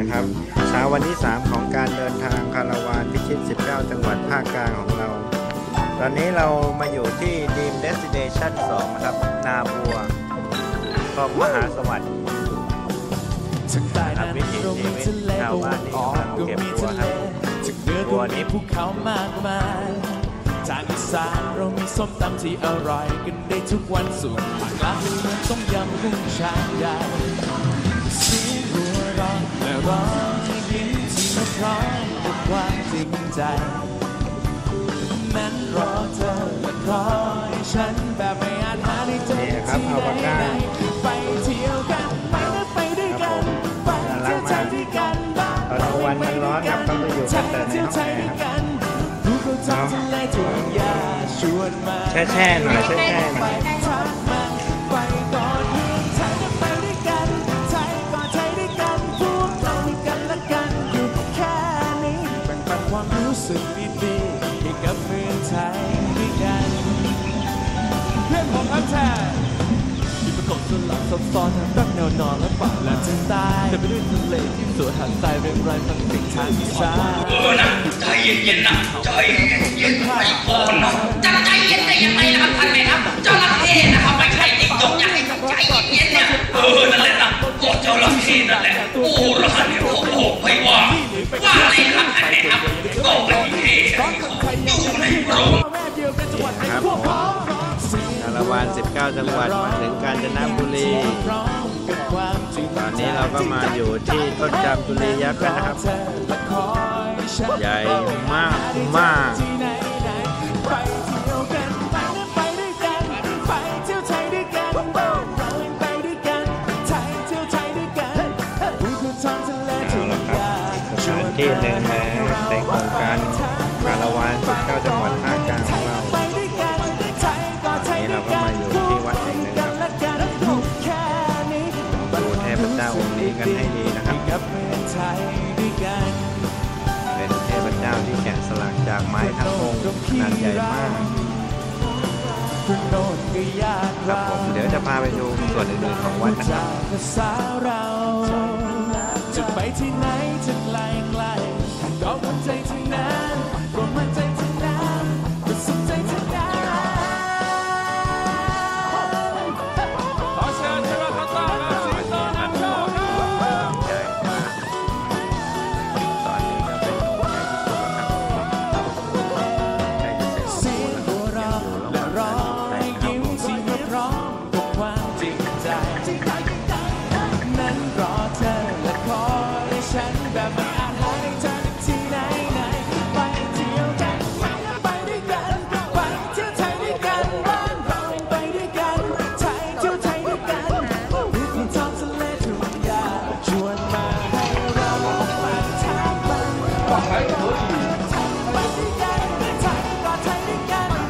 นะครับเช้าวันที่ 3 ของการเดินทางคาราวานพิชิต 19 จังหวัดภาคกลางของเรา ตอนนี้เรามาอยู่ที่ดีมเดสติเนชั่น2นะครับ นาบัวคลองมหาสวัสดิ์ทางใต้นั้นวิถีชีวิตชาวบ้านนี่กำลังเก็บมีบัวครับบัวนี่ภูเขามากมายทางอีสานเรามีส้มตำที่อร่อยกันได้ทุกวันส่วนภาคกลางมีเมืองต้มยำกุ้งชามใหญ่ ท้อมกับความจริงใจ นั้นรอเธอและคอยฉันแบบไม่อาจหาได้เจอที่ไหนไปเที่ยวกัน ไปนะไปด้วยกันไปเที่ยวใจด้วยกันบ้างตอนกลางวันมันร้อนครับต้องไปอยู่กันแต่ในห้องแอร์ครับภูเขาทองทะเลทุ่งหญ้าชวนมาแช่แช่ๆหน่อยแช่แช่ๆหน่อย รู้สึกดีๆให้กับเมืองไทยด้วยกัน เพื่อนผมครับแท้ที่ประกอบสลับซับซ้อนทั้งรักแนวนอนและป่าและทางใต้เต็มไปด้วยทะเลที่สวยหาดทรายเรียงรายทั้งสิ่งทางอีสานเออนะใจเย็นๆนะใจเย็นๆไม่พอเนาะจะใจเย็นได้ยังไงล่ะครับท่านแม่ครับเจ้าละเข้นะครับไม่ใช่จิ้งจกอยากให้ท่านใจเย็นๆเนี่ยเออนั่นแหละนะก็จระเข้นั่นแหละโอ้ร้านเนี่ยเขาบอกไปว่าว่า ครับพวกผมพ้องคาราวาน 19 จังหวัดมาถึงกาญจนบุรี ตอนนี้เราก็มาอยู่ที่ต้นจามจุลียักษ์กันนะครับ ใหญ่มากมากที่หนไหนไปเที่ยวกันไปนะไปด้วยกันไปเที่ยวไทยด้วยกันบ้านเราเองไปด้วยกันไทยเที่ยวไทยด้วยกันภูเขาทองทะเลเอาทุ่งละหครับญ้าสถานที่หนึ่งในโครงการคาราวาน19จังหวัดภาคกลาง เจ้าองค์นี้กันให้ดีนะครับเป็นเทพเจ้าที่แกะสลักจากไม้ทั้งองค์ขนาดใหญ่มากครับผมเดี๋ยวจะพาไปดูส่วนอื่นๆของวัดนะครับจากภาษาเราจะไปที่ไหนจะไกลไกล ฉันแบบไม่อาจหายใจที่ไหนไหนไปเที่ยวกันไหไปด้วยกันไปเที่ยวไทยด้วยกันบ้านเราไปด้วยกันไทยเที่ยวไทยด้วยกันวิถีท้องทะเลทุ่งหญ้าชวนมาให้เราไปทางบ้านไปด้วยกันไทยก็ไทยด้วยกัน